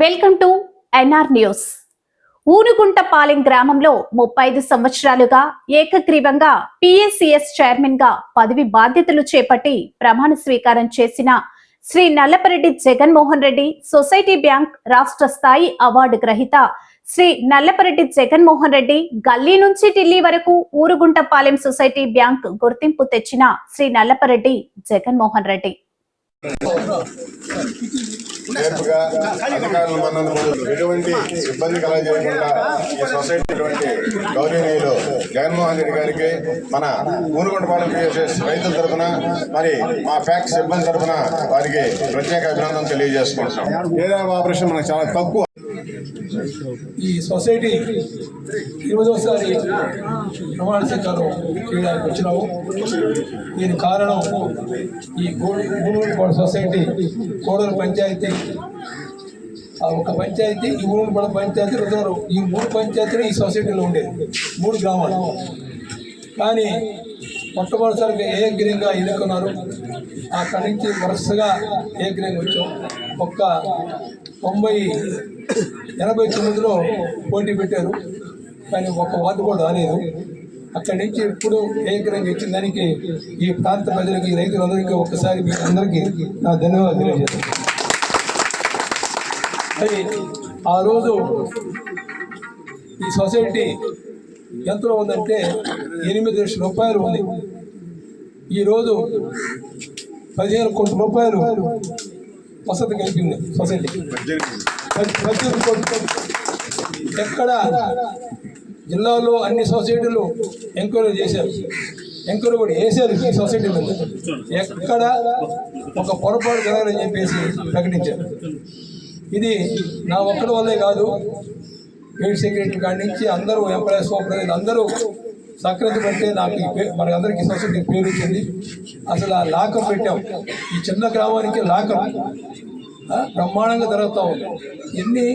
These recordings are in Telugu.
Welcome to NR news. Unuguntapalem గ్రామంలో ముప్పై ఐదు సంవత్సరాలుగా ఏకగ్రీవంగా పిఎస్సిఎస్ చైర్మన్గా పదవి బాధ్యతలు చేపట్టి ప్రమాణ స్వీకారం చేసిన శ్రీ నల్లపరెడ్డి జగన్మోహన్ రెడ్డి సొసైటీ బ్యాంక్ రాష్ట్ర స్థాయి అవార్డు గ్రహీత శ్రీ నల్లపరెడ్డి జగన్మోహన్ రెడ్డి గల్లీ నుంచి ఢిల్లీ వరకు ఊరుగుంటపాలెం సొసైటీ బ్యాంక్ గుర్తింపు తెచ్చిన శ్రీ నల్లపరెడ్డి జగన్మోహన్ రెడ్డి. నేర్పుగా అధికారులు మన్నను ఎటువంటి ఇబ్బంది కలగజేయకుండా ఈ సొసైటీ అటువంటి గౌరవనీయులు జగన్మోహన్ రెడ్డి గారికి మన ఊరుగొండపాలెం పిఎస్ఎస్ రైతుల తరఫున మరి మా ఫ్యాక్స్ సిబ్బంది తరఫున వారికి ప్రత్యేక అభినందన తెలియజేసుకుంటున్నాం. ఏదైనా ఆపరేషన్ మనకు చాలా తక్కువ. ఈ సొసైటీ ఎనిమిదోసారి ప్రమాణ స్వీకారం చేయడానికి వచ్చినాము. దీని కారణం ఈ గూడూరుపాడు సొసైటీ కోడూరు పంచాయతీ. ఆ ఒక పంచాయతీ ఈ ఊరుపాడు పంచాయతీ రెండు ఈ మూడు పంచాయతీలు ఈ సొసైటీలో ఉండేది మూడు గ్రామాలు. కానీ మొట్టమొదటిసారిగా ఏగ్రీయంగా ఎన్నుకున్నారు. అక్కడి నుంచి వరుసగా ఏగ్రీయంగా వచ్చాం. ఒక్క తొంభై ఎనభై తొమ్మిదిలో పోటీ పెట్టారు. కానీ ఒక వార్డు కూడా రాలేదు. అక్కడి నుంచి ఎప్పుడు ఏకరంగా ఇచ్చిన దానికి ఈ ప్రాంత ప్రజలకి రైతులందరికీ ఒక్కసారి మీ అందరికీ నా ధన్యవాదాలు తెలియజేస్తాను. మరి ఆ రోజు ఈ సొసైటీ ఎంతలో ఉందంటే ఎనిమిది లక్షల రూపాయలు ఉంది. ఈరోజు పదిహేను కోట్ల రూపాయలు వసతి కలిపింది. సొసైటీ పది- ఎక్కడ? జిల్లాలో అన్ని సొసైటీలు ఎంక్వైరీ చేశారు. ఎంక్వైరీ కూడా వేశారు ఈ సొసైటీ మీద. ఎక్కడ? ఒక పొరపాటు జరగాలని చెప్పేసి ప్రకటించారు. ఇది నా ఒక్కడి వల్లే కాదు. హెడ్ సెక్రటరీ కాడి నుంచి అందరూ ఎంప్లాయీస్ సూపర్వైజర్ అందరూ సక్రతి పెడితే నాకు మనకందరికీ సొసైటీ పేరు వచ్చింది. అసలు ఆ లాకం పెట్టాం. ఈ చిన్న గ్రామానికి లాకం బ్రహ్మాండంగా జరుగుతూ ఉంది. ఎన్ని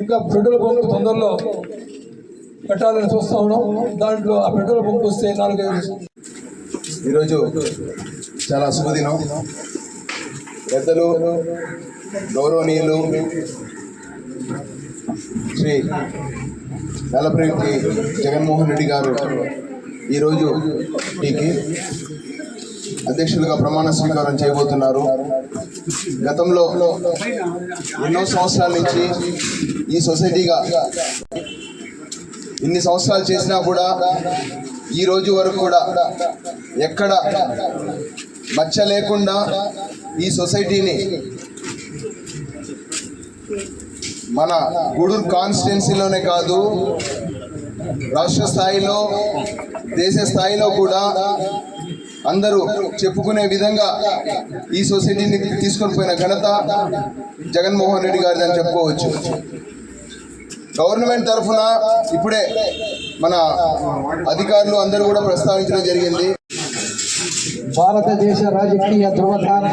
ఇంకా పెట్రోల్ బంక్ తొందరలో పెట్టాలని చూస్తూ ఉన్నాం. దాంట్లో ఆ పెట్రోల్ బంక్ వస్తే నాలుగైదు ఈరోజు చాలా శుభదినం. పెద్దలు గౌరవనీయులు శ్రీ నల్లప్రెడ్డి జగన్మోహన్ రెడ్డి గారు ఈరోజు టీకి అధ్యక్షులుగా ప్రమాణ స్వీకారం చేయబోతున్నారు. గతంలో ఎన్నో సంవత్సరాల నుంచి ఈ సొసైటీగా ఇన్ని సంవత్సరాలు చేసినా కూడా ఈ రోజు వరకు కూడా ఎక్కడ మచ్చ లేకుండా ఈ సొసైటీని మన గూడూరు కాన్స్టిట్యున్సీలోనే కాదు రాష్ట్ర స్థాయిలో దేశ స్థాయిలో కూడా అందరూ చెప్పుకునే విధంగా ఈ సొసైటీని తీసుకొని పోయిన ఘనత జగన్మోహన్ రెడ్డి గారిది అని చెప్పుకోవచ్చు. గవర్నమెంట్ తరఫున ఇప్పుడే మన అధికారులు అందరూ కూడా ప్రస్తావించడం జరిగింది. భారతదేశ రాజకీయ ధృవతార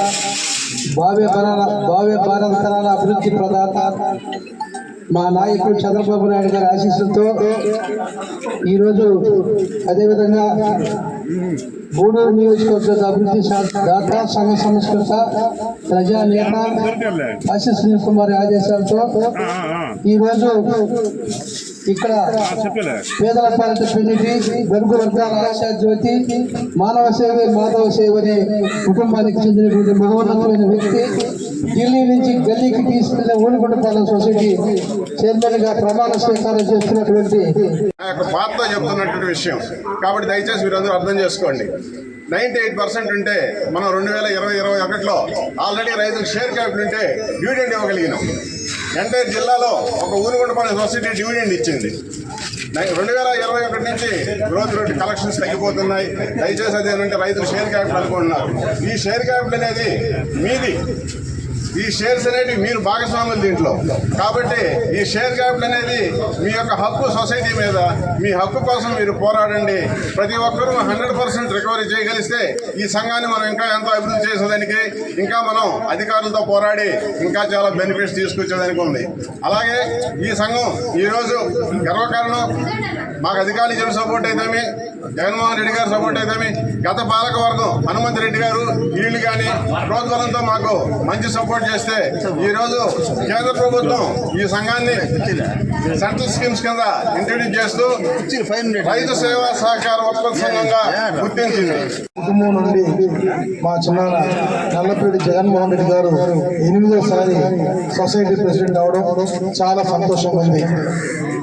భావ్య భారత భావ్య భారతరాల అభివృద్ధి ప్రదాత మా నాయకుడు చంద్రబాబు నాయుడు గారి ఆశీస్సులతో ఈరోజు అదేవిధంగా గూడూరు నియోజకవర్గ అభివృద్ధి శా- దాత సంఘ సంస్కృత ప్రజానేత ఆశీస్ సునీల్ కుమార్ ఆదేశాలతో ఈరోజు ఇక్కడ పేదల పాలిత ప్రతినిధి వెనుక వర్గాల ఆశా జ్యోతి మానవ సేవ మాధవ సేవ అనే కుటుంబానికి చెందినటువంటి మహోన్నతమైన వ్యక్తి ఢిల్లీ నుంచి గల్లీకి తీసుకెళ్ళిన ఊరుకుంటపాలెం సొసైటీ చైర్మన్గా ప్రమాణ స్వీకారం చేస్తున్నటువంటి పాత్ర చెప్తున్నటువంటి విషయం. కాబట్టి దయచేసి మీరు అర్థం అర్థం చేసుకోండి. నైంటీ ఎయిట్ పర్సెంట్ ఉంటే మనం రెండు వేల ఇరవై ఇరవై ఒకటిలో ఆల్రెడీ రైతులకు షేర్ క్యాపిటల్ ఉంటే డివిడెండ్ ఇవ్వగలిగినాం. ఎంటైర్ జిల్లాలో ఒక ఊరుగొండపల్లి సొసైటీ డివిడెండ్ ఇచ్చింది. రెండు వేల ఇరవై ఒకటి నుంచి గ్రోత్ రేట్ కలెక్షన్స్ తగ్గిపోతున్నాయి. దయచేసి అదేంటంటే రైతులు షేర్ క్యాపిటల్ అనుకుంటున్నారు. ఈ షేర్ క్యాపిటల్ అనేది మీది. ఈ షేర్స్ అనేవి మీరు భాగస్వాములు దీంట్లో. కాబట్టి ఈ షేర్ క్యాపిటల్ అనేది మీ యొక్క హక్కు సొసైటీ మీద మీ హక్కు కోసం మీరు పోరాడండి. ప్రతి ఒక్కరూ హండ్రెడ్ పర్సెంట్ రికవరీ చేయగలిస్తే ఈ సంఘాన్ని మనం ఇంకా ఎంతో అభివృద్ధి చేసేదానికి ఇంకా మనం అధికారులతో పోరాడి ఇంకా చాలా బెనిఫిట్స్ తీసుకొచ్చేదానికి ఉంది. అలాగే ఈ సంఘం ఈరోజు గర్వకారణం మాకు అధికారులు ఇచ్చిన సపోర్ట్ అయితేమి జగన్మోహన్ రెడ్డి గారు సపోర్ట్ అయితేమి గత పాలకవర్గం హనుమంత్ రెడ్డి గారు వీళ్ళు కానీ ప్రోద్బలంతో మాకు మంచి సపోర్ట్ చేస్తే ఈ రోజు కేంద్ర ప్రభుత్వం ఈ సంఘాన్ని సెంట్రల్ స్కీమ్స్ కింద ఇంట్రడ్యూస్ చేస్తూ రైతు సేవా సహకార ఉత్పత్తి సంఘంగా గుర్తించింది. కుటుంబం నుండి మా చిన్నాన్న నల్లపేడి జగన్మోహన్ రెడ్డి గారు ఎనిమిదోసారి సొసైటీ ప్రెసిడెంట్ అవడం చాలా సంతోషంగా ఉంది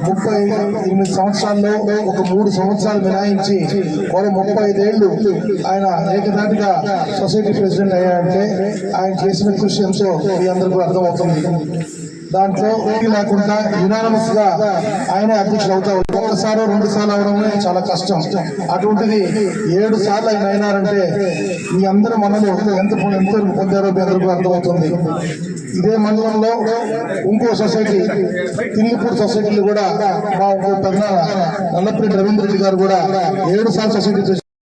ముప్పై ఎనిమిది సంవత్సరాల్లో ఒక మూడు సంవత్సరాలు మినాయించి మరో ముప్పై ఐదేళ్ళు ఆయన ఏకదాటిగా సొసైటీ ప్రెసిడెంట్ అయ్యారంటే ఆయన చేసిన కృషి ఎంతో మీ అందరికీ అర్థమవుతుంది. దాంట్లో ఏమీ లేకుండా యునానమస్గా ఆయనే అధ్యక్షులు అవుతా ఒక్కసారి రెండు సార్లు అవడం చాలా కష్టం. అటువంటిది ఏడు సార్లు ఆయన అయినారంటే మీ అందరి మనలో ఎంత ఎంత పొందారో మీ అందరికీ అర్థమవుతుంది. ఇదే మండలంలో ఇంకో సొసైటీ తిల్లిపూర్ సొసైటీలు కూడా మా ఇంకో పెద్ద నల్లపల్లి రవీంద్ర రెడ్డి గారు కూడా ఏడు సార్లు సొసైటీ